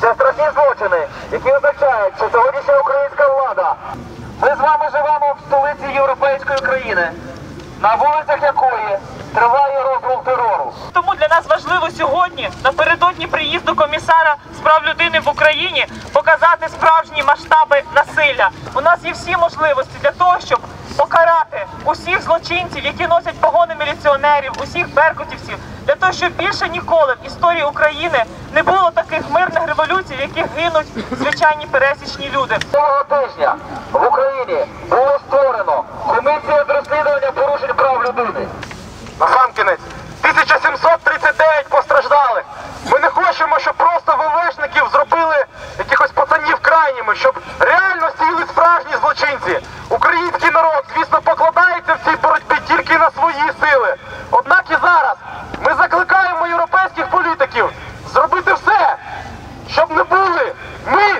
Це страшні злочини, які означають, що сьогоднішня українська влада. Ми з вами живемо в столиці європейської країни, на вулицях якої триває розгул терору. Тому для нас важливо сьогодні, напередодні приїзду комісара з прав людини в Україні, показати справжні масштаби насилля. У нас є всі можливості для того, щоб покарати усіх злочинців, які носять погони міліціонерів, усіх беркутівців, для того, щоб більше ніколи в історії України не було таких мирних революцій, в яких гинуть звичайні пересічні люди. Цього тижня в Україні було створено комісія з розслідування порушень прав людини. Насамкінець, 1739 постраждалих. Ми не хочемо, щоб просто ВВшників зробили якихось пацанів крайніми, щоб реально сіли справжні злочинці. Свої. Однак і зараз ми закликаємо європейських політиків зробити все, щоб не були ми.